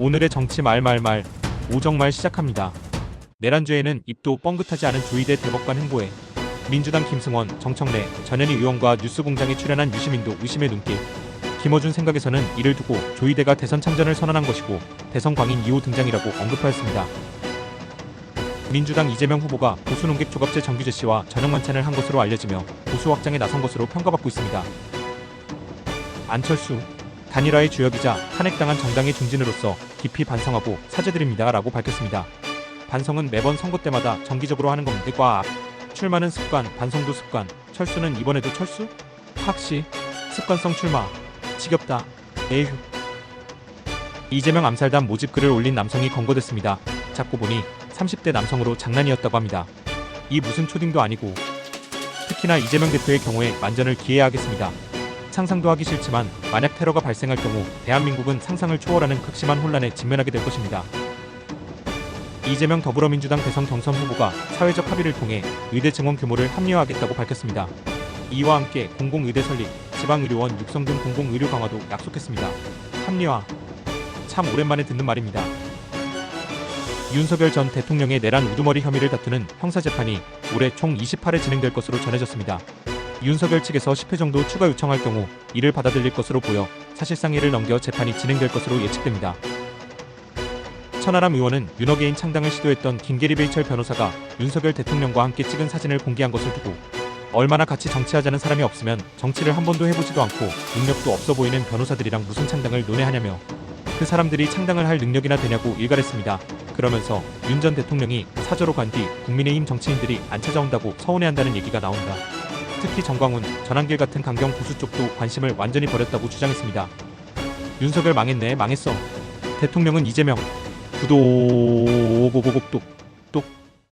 오늘의 정치 말말말 오정말 시작합니다. 내란죄에는 입도 뻥긋하지 않은 조희대 대법관 행보에 민주당 김승원, 정청래, 전현희 의원과 뉴스공장에 출연한 유시민도 의심의 눈길. 김어준 생각에서는 이를 두고 조희대가 대선 참전을 선언한 것이고 대선 광인 2호 등장이라고 언급하였습니다. 민주당 이재명 후보가 보수 농객 조갑제 정규제 씨와 저녁 만찬을 한 것으로 알려지며 보수 확장에 나선 것으로 평가받고 있습니다. 안철수 단일화의 주역이자 탄핵당한 정당의 중진으로서 깊이 반성하고 사죄드립니다 라고 밝혔습니다. 반성은 매번 선거 때마다 정기적으로 하는 겁니다. 과 출마는 습관, 반성도 습관. 철수는 이번에도 철수? 확시 습관성 출마. 지겹다. 에휴. 이재명 암살단 모집 글을 올린 남성이 검거됐습니다. 잡고 보니 30대 남성으로 장난이었다고 합니다. 이 무슨 초딩도 아니고 특히나 이재명 대표의 경우에 만전을 기해야 하겠습니다. 상상도 하기 싫지만 만약 테러가 발생할 경우 대한민국은 상상을 초월하는 극심한 혼란에 직면하게 될 것입니다. 이재명 더불어민주당 대선 경선 후보가 사회적 합의를 통해 의대 증원 규모를 합리화하겠다고 밝혔습니다. 이와 함께 공공의대 설립, 지방의료원 육성 등 공공의료 강화도 약속했습니다. 합리화. 참 오랜만에 듣는 말입니다. 윤석열 전 대통령의 내란 우두머리 혐의를 다투는 형사재판이 올해 총 28회 진행될 것으로 전해졌습니다. 윤석열 측에서 10회 정도 추가 요청할 경우 이를 받아들일 것으로 보여 사실상 이를 넘겨 재판이 진행될 것으로 예측됩니다. 천하람 의원은 윤어게인 창당을 시도했던 김계리 베이철 변호사가 윤석열 대통령과 함께 찍은 사진을 공개한 것을 두고 얼마나 같이 정치하자는 사람이 없으면 정치를 한 번도 해보지도 않고 능력도 없어 보이는 변호사들이랑 무슨 창당을 논해하냐며 그 사람들이 창당을 할 능력이나 되냐고 일갈했습니다. 그러면서 윤 전 대통령이 사저로 간 뒤 국민의힘 정치인들이 안 찾아온다고 서운해한다는 얘기가 나온다. 특히 정광훈, 전한길 같은 강경 보수 쪽도 관심을 완전히 버렸다고 주장했습니다. 윤석열 망했네, 망했어. 대통령은 이재명. 구독, 똑.